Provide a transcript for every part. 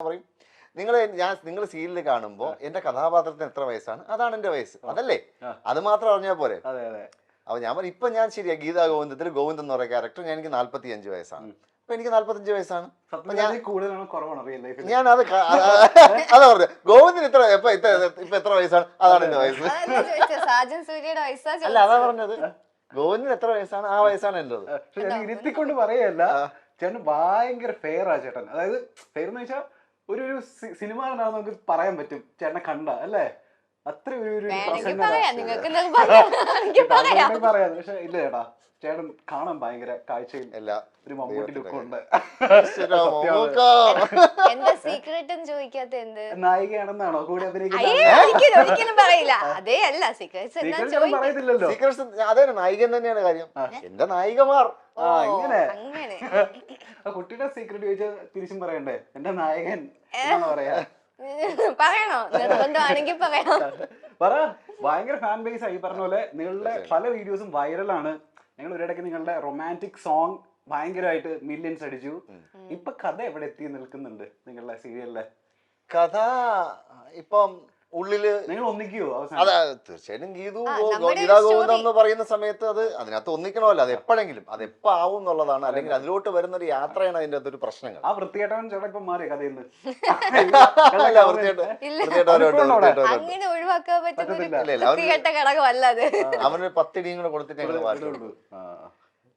പറയും. നിങ്ങൾ ഞാൻ നിങ്ങൾ സീരിയൽ കാണുമ്പോൾ എന്റെ കഥാപാത്രത്തിന് എത്ര വയസ്സാണ്? അതാണ് എന്റെ വയസ്സ്. അതല്ലേ. അത് മാത്രം അറിഞ്ഞാൽ അതെ അപ്പൊ ഞാൻ പറയും ഇപ്പൊ ഞാൻ ശരിയാ. ഗീതാ ഗോവിന്ദത്തിൽ ഗോവിന്ദൻ എന്ന് പറയുന്ന ക്യാരക്ടർ ഞാൻ എനിക്ക് നാല്പത്തി അഞ്ച് വയസ്സാണ് അപ്പൊ എനിക്ക് നാല്പത്തഞ്ച് വയസ്സാണ്. ഞാൻ- പറഞ്ഞാൽ കൂടുതലാണോ കുറവാണോ റിയൽ ലൈഫിൽ ഞാൻ അത് അതാ പറഞ്ഞു ഗോവിന്ദൻ ഇത്ര ഇപ്പൊ ഇത്ര ഇപ്പൊ എത്ര വയസ്സാണ്? അതാണ് എന്റെ വയസ്സ്. സാജൻ സൂര്യയുടെ വയസ്സാ അല്ല അതാ പറഞ്ഞത്. ഗോവിന്ദൻ എത്ര വയസ്സാണ്? ആ വയസ്സാണ് എന്റേത്. പക്ഷെ ഞാൻ ഇരുത്തിക്കൊണ്ട് പറയല്ല ചേട്ടൻ ഭയങ്കര ഫെയർ ആ ചേട്ടൻ. അതായത് ഫെയർ എന്ന് വെച്ചാൽ ഒരു സിനിമ നമുക്ക് പറയാൻ പറ്റും. ചേട്ടനെ കണ്ട അല്ലേ? അത്ര ഒരു പറയാം. പക്ഷെ ഇല്ല ചേട്ടാ ചേട്ടൻ കാണാൻ ഭയങ്കര കാഴ്ചയിൽ എല്ലാ ഒരു മമ്മൂട്ടി ലുക്കും ഉണ്ട്. എന്താ സീക്രട്ട് എന്ന് ചോദിക്കാത്ത എന്ത്? നായികയാണെന്നാണോ കൂടി ഒരിക്കലും പറയില്ല. അതേ അല്ല സീക്രട്സ് പറയത്തില്ലല്ലോ. സീക്രട്സ് അതെ നായികൻ തന്നെയാണ് കാര്യം. എന്റെ നായികമാർ. ആ ഇങ്ങനെ. അങ്ങനെ. ആ കുട്ടിയുടെ സീക്രട്ട് ചോദിച്ചാൽ തിരിച്ചും പറയണ്ടേ? എന്റെ നായകൻ പറയാ. പറയണോ? നിർബന്ധമാണെങ്കിൽ പറയാം പറ. ഭയങ്കര ഫാൻ ബേസ് ആയി പറഞ്ഞ പോലെ നിങ്ങളുടെ പല വീഡിയോസും വൈറലാണ് ഞങ്ങൾ ഒരിടയ്ക്ക് നിങ്ങളുടെ റൊമാന്റിക് സോങ് ഭയങ്കരമായിട്ട് മില്യൻസ് അടിച്ചു. ഇപ്പൊ കഥ എവിടെ എത്തി നിൽക്കുന്നുണ്ട് നിങ്ങളുടെ സീരിയലിലെ കഥ ഇപ്പം ഉള്ളിൽ നിങ്ങൾ ഒന്നിക്കുവോ അതെ തീർച്ചയായിട്ടും ഗീതു ഗീതാ ഗോവിന്ദം എന്ന് പറയുന്ന സമയത്ത് അത് അതിനകത്ത് ഒന്നിക്കണമല്ലോ. അത് എപ്പോഴെങ്കിലും അത് എപ്പോ ആവും എന്നുള്ളതാണ്. അല്ലെങ്കിൽ അതിലോട്ട് വരുന്ന ഒരു യാത്രയാണ് അതിന്റെ അകത്തൊരു പ്രശ്നങ്ങൾ. ആ വൃത്തികേട്ടവൻ ചേട്ടാ ഇപ്പൊ മാറി കഥയിൽ അവനൊരു പത്തിടിയും കൂടെ കൊടുത്തിട്ട് ഞങ്ങൾ മാറ്റി ആ.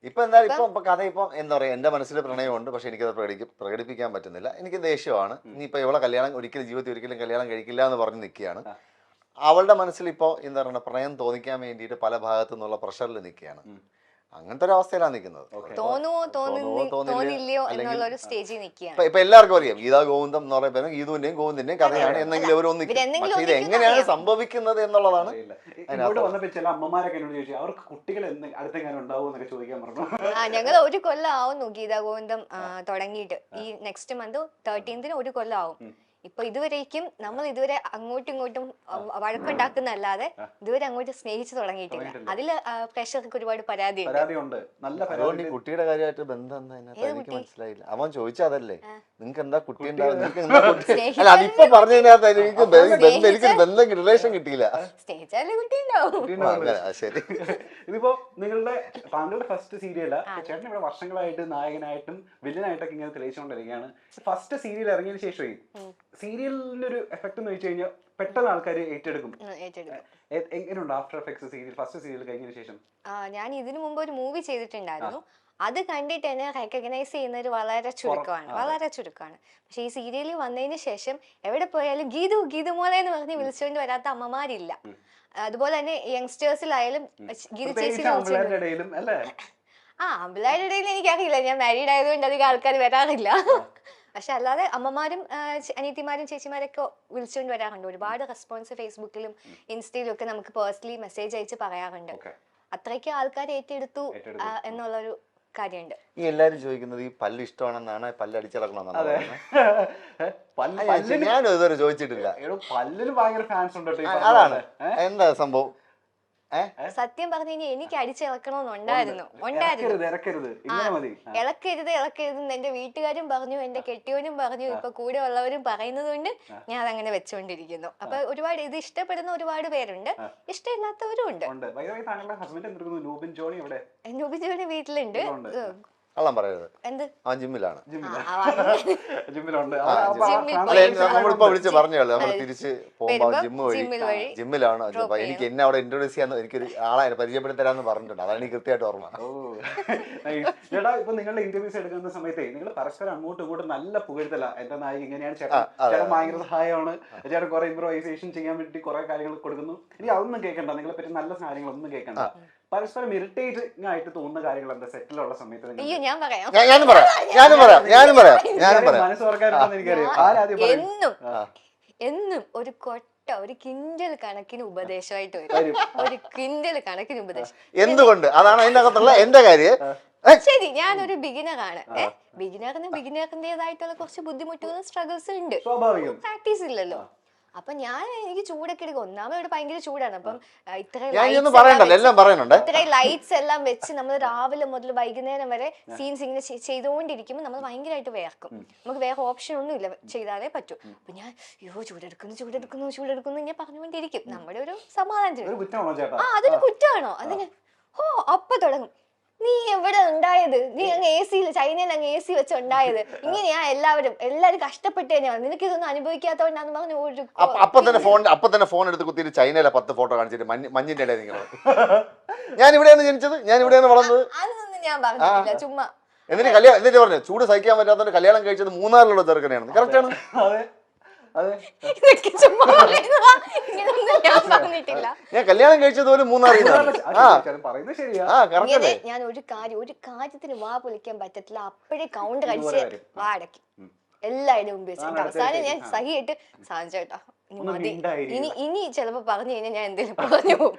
ഇപ്പൊ എന്തായാലും ഇപ്പൊ ഇപ്പൊ കഥ ഇപ്പൊ എന്താ പറയാ എന്റെ മനസ്സിൽ പ്രണയമുണ്ട് പക്ഷെ എനിക്കത് പ്രകടിക്ക പ്രകടിപ്പിക്കാൻ പറ്റുന്നില്ല. എനിക്ക് ദേഷ്യമാണ്. ഇനിയിപ്പോ ഇവളെ കല്യാണം ഒരിക്കലും ജീവിതത്തിൽ ഒരിക്കലും കല്യാണം കഴിക്കില്ല എന്ന് പറഞ്ഞ് നിൽക്കുകയാണ്. അവളുടെ മനസ്സിൽ ഇപ്പോ എന്താ പറയുക പ്രണയം തോന്നിക്കാൻ വേണ്ടിയിട്ട് പല ഭാഗത്തു നിന്നുള്ള പ്രഷറിൽ നിൽക്കുകയാണ്. അങ്ങനത്തെ ഒരു അവസ്ഥയിലാണ് നിൽക്കുന്നത് തോന്നില്ലയോ സ്റ്റേജിൽ നിൽക്കുകയാണ്. ഇപ്പൊ എല്ലാവർക്കും അറിയാം ഗീതാ ഗോവിന്ദം എന്ന് പറയുമ്പോൾ ഗീതുവിന്റെയും ഗോവിന്ദിന്റെയും കഥയാണ് എന്നെങ്കിലും അവർ ഒന്നിക്കും പക്ഷേ ഇത് എങ്ങനെയാണ് സംഭവിക്കുന്നത് എന്നുള്ളതാണ് ഇങ്ങോട്ട് വന്നപ്പോ ചില അമ്മമാരൊക്കെ എന്നോട് ചോദിച്ചു അവർക്ക് കുട്ടികൾ അടുത്തെങ്ങനെ ഉണ്ടാവും എന്നൊക്കെ ചോദിക്കാൻ പറഞ്ഞു. ആ ഞങ്ങൾ ഒരു കൊല്ലം ആവുന്നു ഗീതാ ഗോവിന്ദം തുടങ്ങിയിട്ട്. ഈ നെക്സ്റ്റ് മന്ത് തേർട്ടീൻത്തിന് ഒരു കൊല്ലം ആവും. ഇപ്പൊ ഇതുവരേക്കും നമ്മൾ ഇതുവരെ അങ്ങോട്ടും ഇങ്ങോട്ടും വഴക്കുണ്ടാക്കുന്നല്ലാതെ ഇതുവരെ അങ്ങോട്ട് സ്നേഹിച്ചു തുടങ്ങിയിട്ടില്ല. അതിൽ പ്രേക്ഷകർക്ക് ഒരുപാട് അതുകൊണ്ട് പരാതി കുട്ടിയുടെ കാര്യമായിട്ട് ബന്ധം എന്താ എനിക്ക് മനസ്സിലായില്ല. അവൻ ചോദിച്ചതല്ലേ നിങ്ങൾക്ക് എന്താ കുട്ടി അല്ല അതിപ്പോ പറഞ്ഞതിനകത്ത് എനിക്ക് ബന്ധം എനിക്ക് ബന്ധം റിലേഷൻ കിട്ടിയില്ല. ശരി. ഇതിപ്പോ നിങ്ങളുടെ താങ്കളുടെ ഫസ്റ്റ് സീരിയല ചേട്ടൻ ഇവിടെ വർഷങ്ങളായിട്ട് നായകനായിട്ടും വില്ലനായിട്ടൊക്കെ ഇങ്ങനെ തെളിയിച്ചുകൊണ്ടിരിക്കുകയാണ്. ഫസ്റ്റ് സീരിയൽ ഇറങ്ങിയതിന് ശേഷമേ സീരിയലിന്റെ ഒരു എഫക്ട് എന്ന് വെച്ച് കഴിഞ്ഞാൽ പെട്ടെന്ന് ആൾക്കാർ ഏറ്റെടുക്കും. എങ്ങനെയുണ്ട് after effects serial first serial കഴിഞ്ഞതിന് ശേഷം? ഞാൻ ഇതിനു മുമ്പ് ഒരു മൂവി ചെയ്തിട്ടുണ്ടായിരുന്നു. അത് കണ്ടിട്ട് എന്നെ റെക്കഗ്നൈസ് ചെയ്യുന്നത് വളരെ ചുരുക്കമാണ്. വളരെ ചുരുക്കമാണ്. പക്ഷെ ഈ സീരിയലിൽ വന്നതിന് ശേഷം എവിടെ പോയാലും ഗീതു ഗീതു മോളെ എന്ന് പറഞ്ഞ് വിളിച്ചുകൊണ്ട് വരാത്ത അമ്മമാരില്ല. അതുപോലെ തന്നെ യങ്സ്റ്റേഴ്സിലായാലും ഗീതു ചേച്ചി ആ അമ്പിളാരുടെ ഇടയിൽ എനിക്കറിയില്ല. ഞാൻ മാരീഡ് ആയതുകൊണ്ട് അധികം ആൾക്കാർ വരാറില്ല. പക്ഷെ അല്ലാതെ അമ്മമാരും അനിയത്തിമാരും ചേച്ചിമാരൊക്കെ വിളിച്ചുകൊണ്ട് വരാറുണ്ട്. ഒരുപാട് റെസ്പോൺസ് ഫേസ്ബുക്കിലും ഇൻസ്റ്റയിലും ഒക്കെ നമുക്ക് പേഴ്സണലി മെസ്സേജ് അയച്ച് പറയാറുണ്ട്. അത്രയ്ക്ക് ആൾക്കാർ ഏറ്റെടുത്തു എന്നുള്ളൊരു കാര്യമുണ്ട്. ഈ എല്ലാരും ചോദിക്കുന്നത് ഈ പല്ല് ഇഷ്ടമാണെന്നാണ് പല്ല് അടിച്ചിളക്കണമെന്നാണ് അതെ. പല്ല് അയ്യ, പല്ലിന് ഞാനും ഇതുവരെ ചോദിച്ചിട്ടില്ല. പല്ലിന് ഭയങ്കര ഫാൻസ് ഉണ്ട് അതാണ്. എന്താ സംഭവം? സത്യം പറഞ്ഞു കഴിഞ്ഞാൽ എനിക്ക് അടിച്ചിളക്കണമെന്നുണ്ടായിരുന്നു ഉണ്ടായിരുന്നു. ഇളക്കരുത് ഇളക്കരുത്. എന്റെ വീട്ടുകാരും പറഞ്ഞു എന്റെ കെട്ടിയവനും പറഞ്ഞു ഇപ്പൊ കൂടെ ഉള്ളവരും പറയുന്നത് കൊണ്ട് ഞാൻ അതങ്ങനെ വെച്ചുകൊണ്ടിരിക്കുന്നു. അപ്പൊ ഒരുപാട് ഇത് ഇഷ്ടപ്പെടുന്ന ഒരുപാട് പേരുണ്ട്. ഇഷ്ടമില്ലാത്തവരും ഉണ്ട്. നൂബിൻ ജോണി വീട്ടിലുണ്ട്. കള്ളം പറയരുത്. അവൻ ജിമ്മിലാണ്. നമ്മളിപ്പോ വിളിച്ച് പറഞ്ഞല്ലോ നമ്മൾ തിരിച്ച് പോകുമ്പോ ജിമ്മ് വഴി ജിമ്മിലാണ് എനിക്ക് എന്നെ അവിടെ ഇൻട്രോഡ്യൂസ് ചെയ്യാൻ എനിക്കൊരു ആളെ പരിചയപ്പെടുത്തരാന്ന് പറഞ്ഞിട്ടുണ്ട്. അതാണ് എനിക്ക് കൃത്യമായിട്ട് ഓർമ്മ. ചേട്ടാ ഇപ്പൊ നിങ്ങളുടെ ഇന്റർവ്യൂസ് എടുക്കുന്ന സമയത്ത് നിങ്ങൾ പരസ്പരം അങ്ങോട്ടും ഇങ്ങോട്ടും നല്ല പുകഴ്ത്തല. എന്റെ നായിക ഇങ്ങനെയാണ് ചേട്ടൻ. ഭയങ്കര സഹായമാണ്. ചേട്ടൻ കുറെ ഇംപ്രവൈസേഷൻ ചെയ്യാൻ വേണ്ടി കുറെ കാര്യങ്ങൾ കൊടുക്കുന്നു. ഇനി അതൊന്നും കേൾക്കണ്ട നിങ്ങളെ പറ്റി നല്ല കാര്യങ്ങളൊന്നും കേൾക്കണ്ട പരസ്പരം ഇറിറ്റേറ്റിംഗ് ആയിട്ട് തോന്നുന്ന കാര്യങ്ങൾ എന്താ? സെറ്റിലുള്ള സമയത്ത് അയ്യോ ഞാൻ പറയാം. ഞാൻ- ഞാനും പറയാം. ഞാനും പറയാം. ഞാനും പറയാം. ഞാനും പറയാം. മനസ്സ് തുറക്കാറുണ്ടെന്ന് എനിക്കറിയാം. ആരാദ്യം പറയും? എന്നും എന്നും ഒരു കൊട്ട ഒരു കിൻഡൽ കണക്കിന് ഉപദേശമായിട്ട് വരും. ഒരു കിൻഡൽ കണക്കിന് ഉപദേശം. എന്തുകൊണ്ട്? അതാണ് അതിന്റെ അകത്തുള്ള എന്റെ കാര്യം ശരി ഞാനൊരു ബിഗിനറാണ് ഏഹ് ബിഗിനറിന് ബിഗിനറിന്റേതായിട്ടുള്ള കുറച്ച് ബുദ്ധിമുട്ടുകളും സ്ട്രഗിൾസ് ഉണ്ട്. സ്വാഭാവികം. പ്രാക്ടീസ് ഇല്ലല്ലോ. അപ്പൊ ഞാൻ എനിക്ക് ചൂടൊക്കെ എടുക്കും. ഒന്നാമത് ഇവിടെ ഭയങ്കര ചൂടാണ്. അപ്പം ഇത്രയും ഇത്രയും ലൈറ്റ്സ് എല്ലാം വെച്ച് നമ്മൾ രാവിലെ മുതൽ വൈകുന്നേരം വരെ സീൻസ് ഇങ്ങനെ ചെയ്- ചെയ്തുകൊണ്ടിരിക്കുമ്പോൾ നമ്മൾ ഭയങ്കരമായിട്ട് വേർക്കും നമുക്ക് വേറെ ഓപ്ഷൻ ഒന്നും ഇല്ല ചെയ്താലേ പറ്റൂ. അപ്പൊ ഞാൻ അയ്യോ ചൂടെടുക്കുന്നു ചൂടെടുക്കുന്നു ചൂടെടുക്കുന്നു ഇങ്ങനെ പറഞ്ഞുകൊണ്ടിരിക്കും. നമ്മുടെ ഒരു ചേട്ടാ? ആ അതൊരു കുറ്റമാണോ? അതിന് ഓ അപ്പൊ തുടങ്ങും. നീ എവിടെ ഉണ്ടായത്? നീ അങ്ങ് എ സിയിൽ ചൈനയിൽ അങ്ങ് എ സി വെച്ച് ഉണ്ടായത് ഇങ്ങനെയാ എല്ലാവരും എല്ലാവരും കഷ്ടപ്പെട്ട് തന്നെയാണ് നിനക്ക് ഇതൊന്നും അനുഭവിക്കാത്തോണ്ടാന്ന് പറഞ്ഞു ഒരു അപ്പൊ അപ്പൊ തന്നെ ഫോൺ അപ്പൊ തന്നെ ഫോൺ എടുത്ത് കുത്തിയിട്ട് ചൈനയിലെ പത്ത് ഫോട്ടോ കാണിച്ചിട്ട് മഞ്ഞ് മഞ്ഞിന്റെ ഇടയിൽ നിങ്ങൾ ഞാൻ ഇവിടെയാണ് ജനിച്ചത്. ഞാൻ ഇവിടെയാണ് വളർന്നത്. അതൊന്നും ഞാൻ പറഞ്ഞില്ല ചുമ്മാ. എന്നിട്ട് കല്യാണം എന്നിട്ട് പറഞ്ഞു? ചൂട് സഹിക്കാൻ പറ്റാത്തതുകൊണ്ട് കല്യാണം കഴിച്ചത് മൂന്നാറിലുള്ള ചെറുക്കനെയാണ്. കറക്റ്റ് ആണ്? അതെ. അതെ ഇതൊക്കെ ചുമ്മാ പറയുന്നതാ. ഇങ്ങനൊന്നും ഞാൻ പറഞ്ഞിട്ടില്ല. ഞാൻ കല്യാണം കഴിച്ചത് പോലും മൂന്നാറിൽ നിന്നാണ്. ആ. പറയുന്നത് ശരിയാ. ആ കറക്റ്റ് ഇങ്ങനെ അല്ലേ? ഞാൻ ഒരു കാര്യം ഒരു കാര്യത്തിന് വാ പൊളിക്കാൻ പറ്റത്തില്ല. അപ്പോഴേ കൗണ്ട് ഇതുപോലെ കഴിച്ച് വരും. വാ അടക്കി ഉം. എല്ലാവരും മുമ്പ് വെച്ചിട്ട് അതാണ് അവസാനം ഞാൻ സഹിയായിട്ട് സഹിയിട്ട് സാധിച്ചേട്ടാ ഇനി ഒന്ന് മതി. മിണ്ടാതിരിക്കുക. ഇനി ഇനി ചിലപ്പോ പറഞ്ഞു കഴിഞ്ഞാൽ ഞാൻ എന്തെങ്കിലും പറഞ്ഞു പോകും.